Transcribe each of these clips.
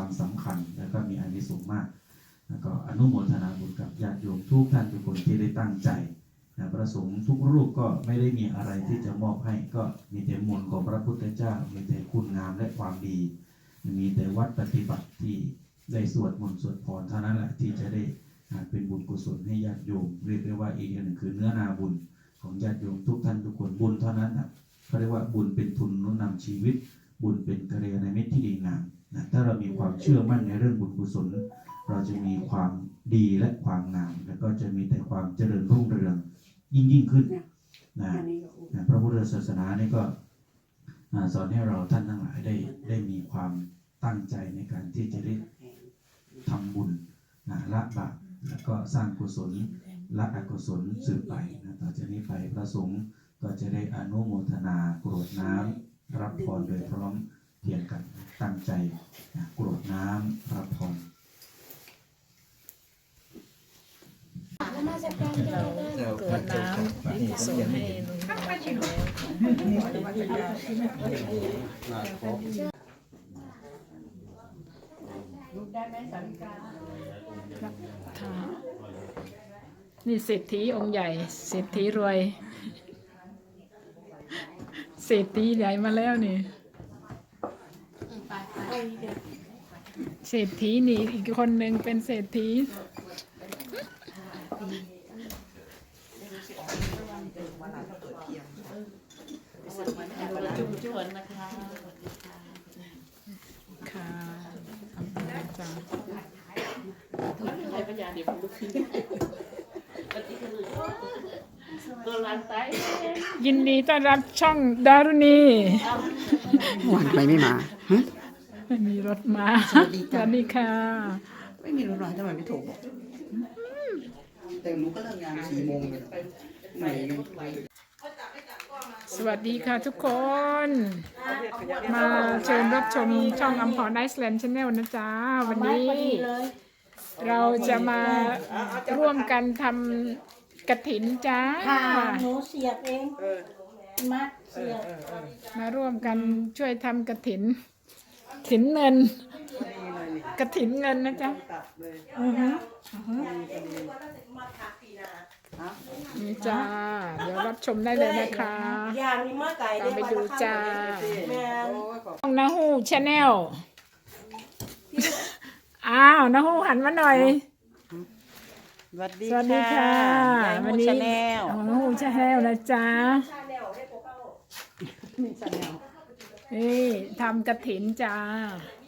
ความสำคัญ แล้วก็มีอานิสงส์มาก แล้วก็อนุโมทนาบุญกับญาติโยมทุกท่านทุกคนที่ได้ตั้งใจนะพระสงฆ์ทุกรูปก็ไม่ได้มีอะไรที่จะมอบให้ก็มีแต่มนของพระพุทธเจ้า มีแต่คุณงามและความดี มีแต่วัดปฏิบัติที่ได้สวดมนต์สวดพรเท่านั้นแหละที่จะได้เป็นบุญกุศลให้ญาติโยมเรียกได้ว่าอีกอย่างหนึ่งคือเนื้อนาบุญของญาติโยมทุกท่านทุกคนบุญเท่านั้นนะเขาเรียกว่าบุญเป็นทุนนุนนำชีวิต บุญเป็นกัลยาณมิตรที่ดีงาม นะถ้าเรามีความเชื่อมั่นในเรื่องบุญกุศล เราจะมีความดีและความงาม แล้วก็จะมีแต่ความเจริญรุ่งเรืองยิ่งยิ่งขึ้นนะอันนี้ก็อุ่นนะพระพุทธศาสนานี่ก็อ่าสอนให้เราท่านทั้งหลายได้ได้มีความตั้งใจในการที่จะได้ทำบุญนะละบาปแล้วก็สร้างกุศลละอกุศลสืบไปนะต่อจากนี้ไปพระสงฆ์ก็จะได้อนุโมทนากรวดน้ำรับพรโดยพร้อม เพรียงกันตั้งใจกรวดน้ำรับพรกรวดน้ำที่ส่งให้ลุงมาแล้วลูกได้ไหมสาริกาค่ะนี่เศรษฐีองค์ใหญ่ เศรษฐีรวย เศรษฐีใหญ่มาแล้วนี่ เศรษฐีนี่อีกคนหนึ่งเป็นเศรษฐีจุ่มจวนนะคะค่ะจ้าใช้ปัญญาเดี๋ยวผมลุกขึ้นยินดีต้อนรับช่องดารุณีวันไมไม่มาฮะ ไม่มีรถมาสวัสดีจ้ะสวัสดีค่ะ ไม่มีรถมาทำไมไม่โทรบอก แต่หนูก็เลิกงานสี่โมงเลยไหนไงสวัสดีค่ะทุกคน มาเชิญรับชมช่องอัมพรไอซ์แลนด์ชาแนลนะจ๊ะ วันนี้ เราจะมาร่วมกันทำกระถินจ้าค่ะหนูเสียบเองมัดเสียบมาร่วมกันช่วยทำกระถิน ถินเงิน กระถินเงินนะจ๊ะอือฮึนี่จ้า เดี๋ยวรับชมได้เลยนะคะอย่างนี้มาไก่ตามไปดูจ้าแม่นช่องนาฮูชาแนลอ้าวนาฮูหันมาหน่อยสวัสดีสวัสดีค่ะวันนี้ชาแนลของนาฮูชาแนล นะจ๊ะนี่ทำกระถินจ้า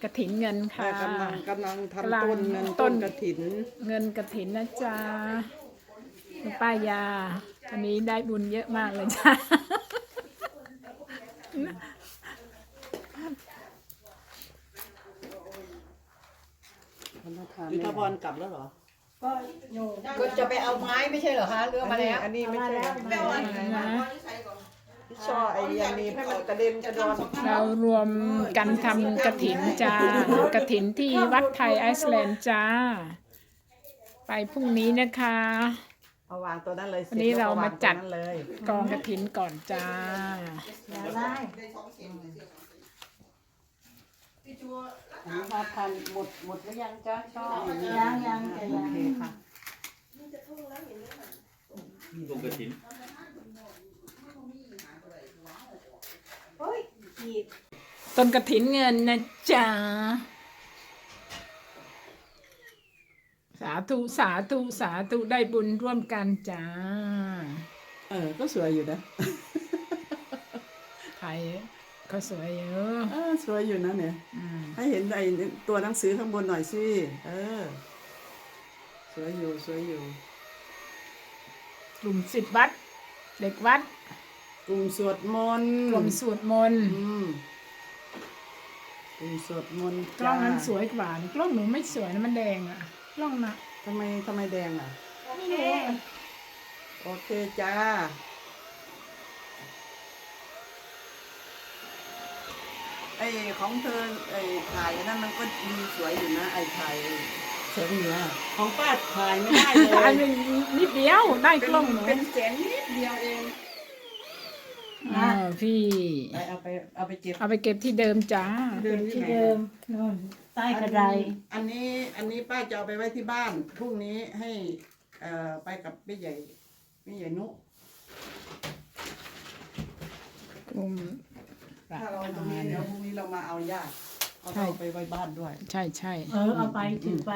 กระถินเงินค่ะ กำลังกำลังกำลังทำต้นเงินต้ต้นนกระถิน เงินกระถินนะจ๊ะคุณป้ายาวันนี้ได้บุญเยอะมากเลยจ้ายุทธพรกลับแล้วเหรอ ก็อยู่ก็จะไปเอาไม้ไม่ใช่เหรอคะเรือมาแล้วอันนี้ไม่ใช่นะ พี่ช่อไอเดียนี้ให้มันกระเด็นกระดอนเรารวมกันทำกระถินจ้ากระถินที่วัดไทยไอซ์แลนด์จ้า ไปพรุ่งนี้นะคะเอาวางตัวนั้นเลยวันนี้เรามาจัดอวงตัวนั้นเลยกองกระถินก่อนจ้าอย่าไล่อันนี้ห้าพันหมดหมดหรือยังจ้าช่อยังยังจะโอยังเคค่ะโอ้ยขีด ต้นกระถินเงินนะจ๊ะ สาธุสาธุสาธุได้บุญร่วมกันจ้า เออ ก็สวยอยู่นะไทยก็สวยเยอะเออสวยอยู่นะเนี่ย อืมให้เห็นไอ้ตัวหนังสือข้างบนหน่อยสิ เออ สวยอยู่สวยอยู่ กลุ่มสิทธิ์วัด เด็กวัดกลุ่มสวดมนต์กลุ่มสวดมนต์อืม กลุ่มสวดมนต์กล้องนั้นจ้าสวยกว่านี่กล้องหนูไม่สวยนะมันแดงอะกล้องนะทำไมทำไมแดงอะ ไม่รู้อะโอเคจ้า ไอของเธอไอถ่ายอันนั้นมันก็ดีสวยอยู่นะไอถ่ายแสงเหนือของป้าถ่ายไม่ได้เลอันยนี้นิดเดียวได้กล้องหนูเป็นแสงนิดเดียวเอง อ่าพี่ ไปเอาไปเอาไปเก็บเอาไปเก็บที่เดิมจ้า เดินที่ที่ไหนเดิมนู่นใต้กระไดอันนี้อันนี้ป้าจะเอาไปไว้ที่บ้านพรุ่งนี้ให้เอ่อไปกับพี่ใหญ่พี่ใหญ่นุกลุ่มประถ้าเราตรงนี้ธานเดี๋ยวพรุ่งนี้เรามาเอาญาติเอาใช่เราไปไว้บ้านด้วย ใช่ใช่ เออเอาไปถือไป